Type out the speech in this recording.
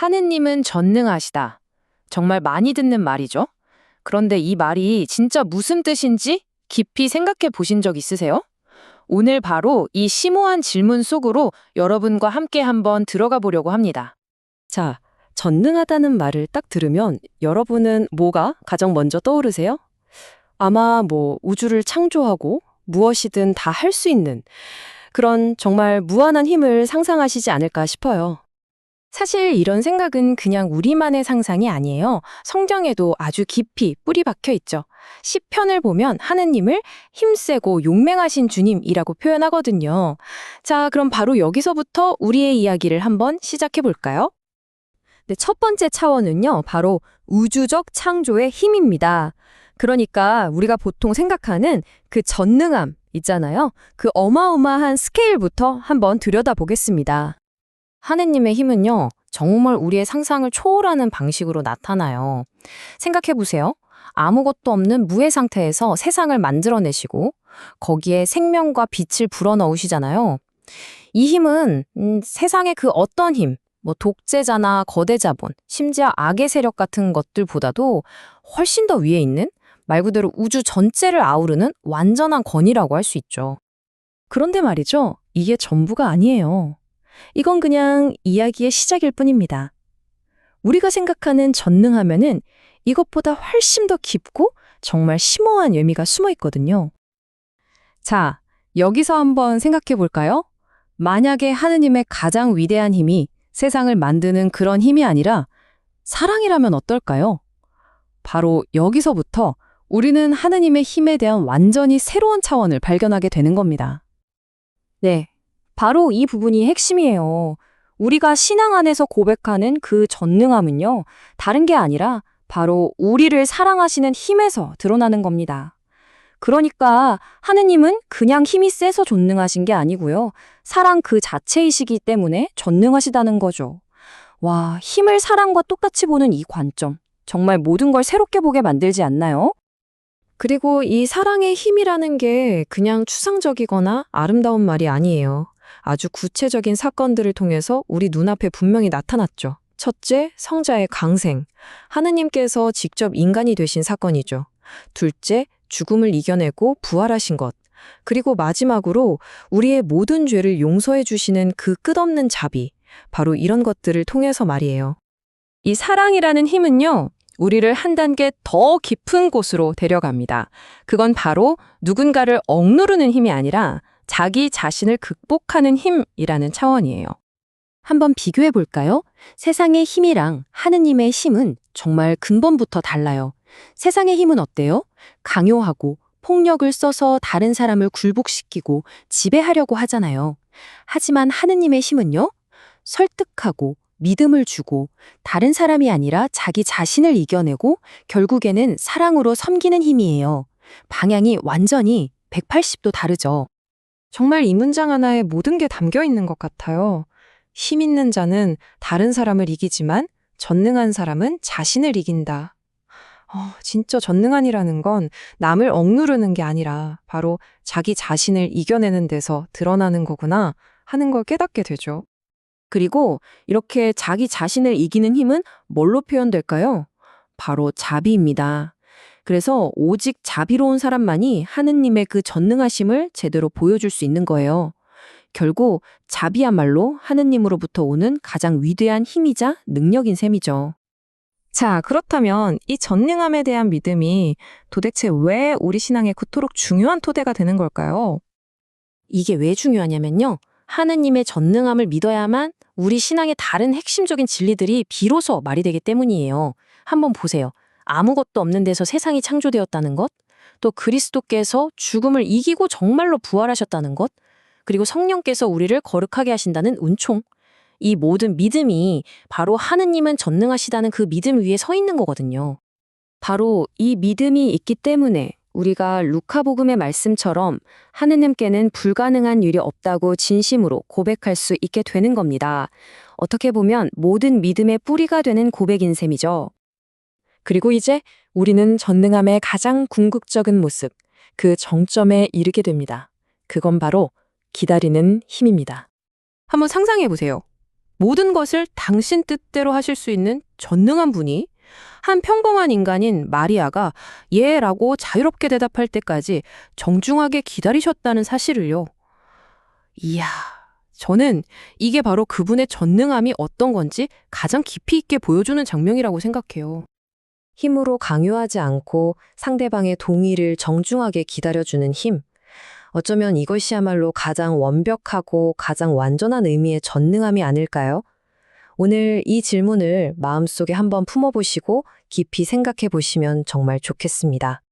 하느님은 전능하시다. 정말 많이 듣는 말이죠. 그런데 이 말이 진짜 무슨 뜻인지 깊이 생각해 보신 적 있으세요? 오늘 바로 이 심오한 질문 속으로 여러분과 함께 한번 들어가 보려고 합니다. 자, 전능하다는 말을 딱 들으면 여러분은 뭐가 가장 먼저 떠오르세요? 아마 뭐 우주를 창조하고 무엇이든 다 할 수 있는 그런 정말 무한한 힘을 상상하시지 않을까 싶어요. 사실 이런 생각은 그냥 우리만의 상상이 아니에요. 성경에도 아주 깊이 뿌리 박혀 있죠. 시편을 보면 하느님을 힘세고 용맹하신 주님이라고 표현하거든요. 자, 그럼 바로 여기서부터 우리의 이야기를 한번 시작해 볼까요? 네, 첫 번째 차원은요, 바로 우주적 창조의 힘입니다. 그러니까 우리가 보통 생각하는 그 전능함 있잖아요. 그 어마어마한 스케일부터 한번 들여다보겠습니다. 하느님의 힘은요, 정말 우리의 상상을 초월하는 방식으로 나타나요. 생각해보세요. 아무것도 없는 무의 상태에서 세상을 만들어내시고, 거기에 생명과 빛을 불어넣으시잖아요. 이 힘은, 음, 세상의 그 어떤 힘, 뭐 독재자나 거대 자본, 심지어 악의 세력 같은 것들보다도 훨씬 더 위에 있는 말 그대로 우주 전체를 아우르는 완전한 권위라고 할 수 있죠. 그런데 말이죠. 이게 전부가 아니에요. 이건 그냥 이야기의 시작일 뿐입니다. 우리가 생각하는 전능하면은 이것보다 훨씬 더 깊고 정말 심오한 의미가 숨어 있거든요. 자, 여기서 한번 생각해 볼까요? 만약에 하느님의 가장 위대한 힘이 세상을 만드는 그런 힘이 아니라 사랑이라면 어떨까요? 바로 여기서부터 우리는 하느님의 힘에 대한 완전히 새로운 차원을 발견하게 되는 겁니다. 네. 바로 이 부분이 핵심이에요. 우리가 신앙 안에서 고백하는 그 전능함은요, 다른 게 아니라 바로 우리를 사랑하시는 힘에서 드러나는 겁니다. 그러니까 하느님은 그냥 힘이 세서 존능하신 게 아니고요. 사랑 그 자체이시기 때문에 전능하시다는 거죠. 와, 힘을 사랑과 똑같이 보는 이 관점. 정말 모든 걸 새롭게 보게 만들지 않나요? 그리고 이 사랑의 힘이라는 게 그냥 추상적이거나 아름다운 말이 아니에요. 아주 구체적인 사건들을 통해서 우리 눈앞에 분명히 나타났죠. 첫째, 성자의 강생. 하느님께서 직접 인간이 되신 사건이죠. 둘째, 죽음을 이겨내고 부활하신 것. 그리고 마지막으로 우리의 모든 죄를 용서해 주시는 그 끝없는 자비. 바로 이런 것들을 통해서 말이에요. 이 사랑이라는 힘은요, 우리를 한 단계 더 깊은 곳으로 데려갑니다. 그건 바로 누군가를 억누르는 힘이 아니라 자기 자신을 극복하는 힘이라는 차원이에요. 한번 비교해 볼까요? 세상의 힘이랑 하느님의 힘은 정말 근본부터 달라요. 세상의 힘은 어때요? 강요하고 폭력을 써서 다른 사람을 굴복시키고 지배하려고 하잖아요. 하지만 하느님의 힘은요? 설득하고 믿음을 주고 다른 사람이 아니라 자기 자신을 이겨내고 결국에는 사랑으로 섬기는 힘이에요. 방향이 완전히 180도 다르죠. 정말 이 문장 하나에 모든 게 담겨 있는 것 같아요. 힘 있는 자는 다른 사람을 이기지만 전능한 사람은 자신을 이긴다. 어, 진짜 전능한이라는 건 남을 억누르는 게 아니라 바로 자기 자신을 이겨내는 데서 드러나는 거구나 하는 걸 깨닫게 되죠. 그리고 이렇게 자기 자신을 이기는 힘은 뭘로 표현될까요? 바로 자비입니다. 그래서 오직 자비로운 사람만이 하느님의 그 전능하심을 제대로 보여줄 수 있는 거예요. 결국 자비야말로 하느님으로부터 오는 가장 위대한 힘이자 능력인 셈이죠. 자, 그렇다면 이 전능함에 대한 믿음이 도대체 왜 우리 신앙에 그토록 중요한 토대가 되는 걸까요? 이게 왜 중요하냐면요. 하느님의 전능함을 믿어야만 우리 신앙의 다른 핵심적인 진리들이 비로소 말이 되기 때문이에요. 한번 보세요. 아무것도 없는 데서 세상이 창조되었다는 것, 또 그리스도께서 죽음을 이기고 정말로 부활하셨다는 것, 그리고 성령께서 우리를 거룩하게 하신다는 은총. 이 모든 믿음이 바로 하느님은 전능하시다는 그 믿음 위에 서 있는 거거든요. 바로 이 믿음이 있기 때문에 우리가 루카복음의 말씀처럼 하느님께는 불가능한 일이 없다고 진심으로 고백할 수 있게 되는 겁니다. 어떻게 보면 모든 믿음의 뿌리가 되는 고백인 셈이죠. 그리고 이제 우리는 전능함의 가장 궁극적인 모습, 그 정점에 이르게 됩니다. 그건 바로 기다리는 힘입니다. 한번 상상해 보세요. 모든 것을 당신 뜻대로 하실 수 있는 전능한 분이 한 평범한 인간인 마리아가 예라고 자유롭게 대답할 때까지 정중하게 기다리셨다는 사실을요. 이야, 저는 이게 바로 그분의 전능함이 어떤 건지 가장 깊이 있게 보여주는 장면이라고 생각해요. 힘으로 강요하지 않고 상대방의 동의를 정중하게 기다려주는 힘. 어쩌면 이것이야말로 가장 완벽하고 가장 완전한 의미의 전능함이 아닐까요? 오늘 이 질문을 마음속에 한번 품어보시고 깊이 생각해 보시면 정말 좋겠습니다.